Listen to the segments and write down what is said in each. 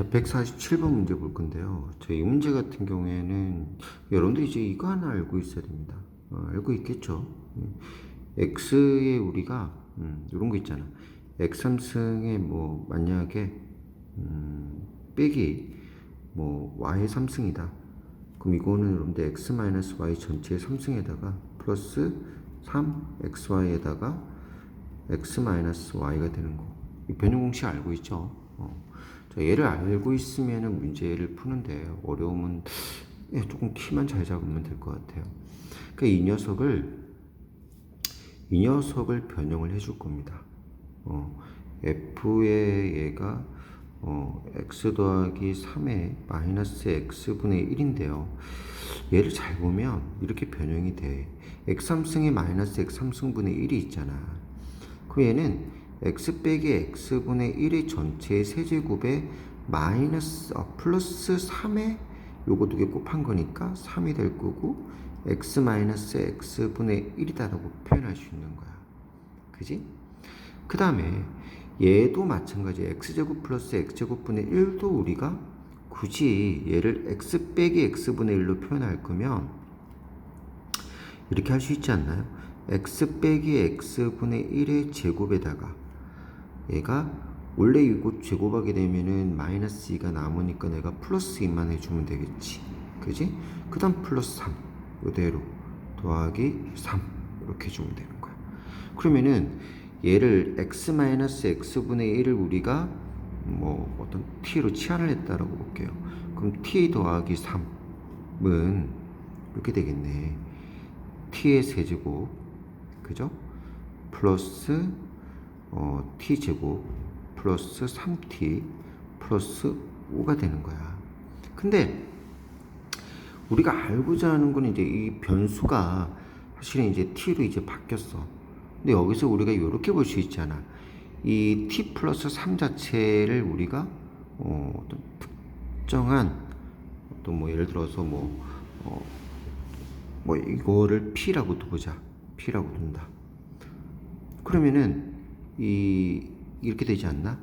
자, 147번 문제 볼 건데요. 자, 이 문제 같은 경우에는 여러분들 이제 이거 하나 알고 있어야 됩니다. 어, 알고 있겠죠? 음, x에 우리가 음, 이런 거 있잖아. x3승에 뭐 만약에 음, 빼기 뭐 y 3승이다. 그럼 이거는 여러분들 x y 전체의 3승에다가 플러스 3 xy에다가 x y가 되는 거. 이 변형 공식 알고 있죠? 어. 자, 얘를 알고 있으면은 문제를 푸는데 어려움은 예, 조금 키만 잘 잡으면 될 것 같아요. 그러니까 이 녀석을 이 녀석을 변형을 해줄 겁니다. 어, f의 얘가 어, x 더하기 3의 마이너스 x분의 1인데요. 얘를 잘 보면 이렇게 변형이 돼. x3승의 마이너스 x3승분의 1이 있잖아. 그 얘는 x 빼기 x분의 1의 전체 세제곱에 마이너스 어, 플러스 3에 요거 두 개 곱한 거니까 3이 될 거고 x 마이너스 x분의 1이다라고 표현할 수 있는 거야. 그지? 그 다음에 얘도 마찬가지 x제곱 플러스 x제곱분의 1도 우리가 굳이 얘를 x 빼기 x분의 1로 표현할 거면 이렇게 할 수 있지 않나요? x 빼기 x분의 1의 제곱에다가 얘가 원래 이거 제곱하게 되면은 마이너스 2가 남으니까 내가 플러스 2만 해주면 되겠지. 그지? 그 다음 플러스 3 이대로 더하기 3 이렇게 해주면 되는 거야. 그러면은 얘를 x 마이너스 x분의 1을 우리가 뭐 어떤 t로 치환을 했다라고 볼게요. 그럼 t 더하기 3은 이렇게 되겠네. t의 세제곱. 그죠? 플러스 어, t제곱 플러스 3t 플러스 5가 되는 거야. 근데 우리가 알고자 하는 건 이제 이 변수가 사실은 이제 t로 이제 바뀌었어. 근데 여기서 우리가 이렇게 볼 수 있잖아. 이 t 플러스 3 자체를 우리가 어, 어떤 특정한 어떤 뭐 예를 들어서 뭐, 어, 뭐 이거를 p라고 두보자. p라고 둔다. 그러면은 이 이렇게 되지 않나?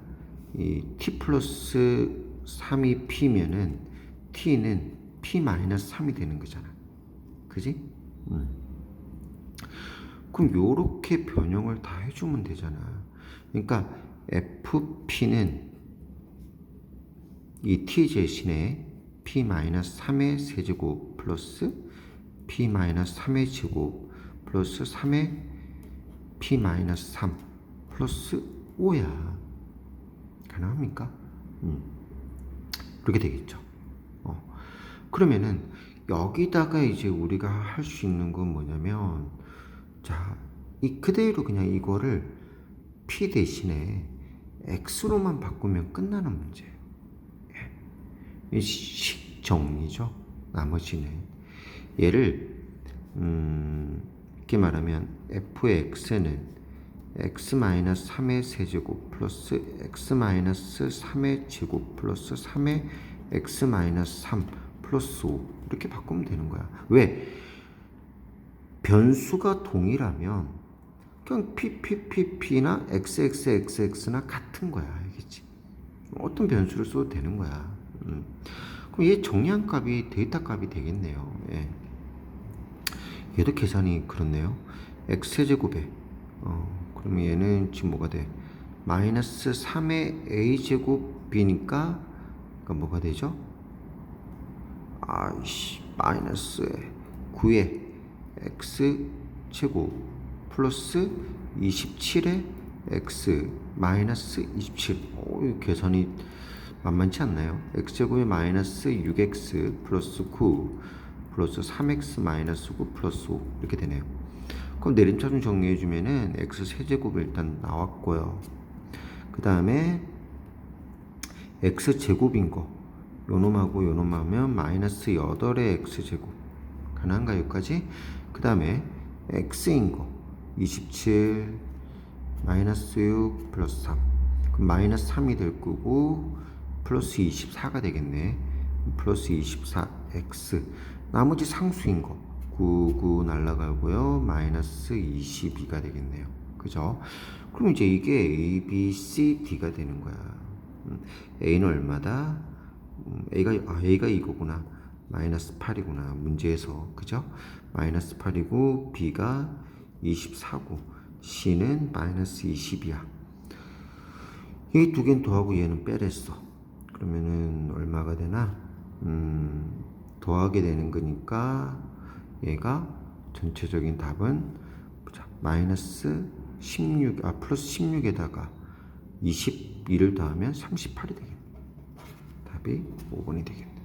이 t 플러스 3이 p면은 t는 p 마이너스 3이 되는 거잖아. 그지? 음. 그럼 요렇게 변형을 다 해주면 되잖아. 그러니까 fp는 이 t 대신에 p 마이너스 3의 세제곱 플러스 p 마이너스 3의 제곱 플러스 3의 p 마이너스 3 플러스 5야. 가능합니까? 음. 그렇게 되겠죠. 어. 그러면은 여기다가 이제 우리가 할 수 있는 건 뭐냐면 자, 이 그대로 그냥 이거를 p 대신에 x로만 바꾸면 끝나는 문제예요. 예. 식 정리죠. 나머지는 얘를 음, 이렇게 말하면 f의 x는 x-3의 세제곱 플러스 x-3의 제곱 플러스 3의 x-3 플러스 5 이렇게 바꾸면 되는 거야. 왜? 변수가 동일하면 그냥 p, p, p, p나 x, x, x, x나 같은 거야. 알겠지? 어떤 변수를 써도 되는 거야. 음. 그럼 얘 정량 값이 데이터 값이 되겠네요. 예. 얘도 계산이 그렇네요. x제곱에 어, 그럼 얘는 지금 뭐가 돼? 마이너스 3의 a제곱 b니까 그러니까 뭐가 되죠? 아이씨 마이너스 9의 x제곱 플러스 27의 x 마이너스 27 오, 계산이 만만치 않나요? x제곱이 마이너스 6x 플러스 9 플러스 3x 마이너스 9 플러스 5 이렇게 되네요. 그럼 내림차순 정리해주면은 x 세제곱이 일단 나왔고요. 그 다음에 x 제곱인 거 요놈하고 요놈 하면 마이너스 8의 x 제곱 가능한가 여기까지? 그 다음에 x인 거 27 마이너스 6 플러스 3 그럼 마이너스 3이 될 거고 플러스 24가 되겠네 플러스 24x 나머지 상수인 거 9, 9 날라가고요. 마이너스 22가 되겠네요. 그죠? 그럼 이제 이게 A, B, C, D가 되는 거야. 음, A는 얼마다? 음, A가 아, A가 이거구나. 마이너스 8이구나. 문제에서 그죠? 마이너스 8이고 B가 24고 C는 마이너스 20이야. 이 두 개는 더하고 얘는 빼랬어. 그러면은 얼마가 되나? 음, 더하게 되는 거니까 얘가 전체적인 답은 보자. 마이너스 16, 아 플러스 16에다가 22를 더하면 38이 되겠네. 답이 5번이 되겠네.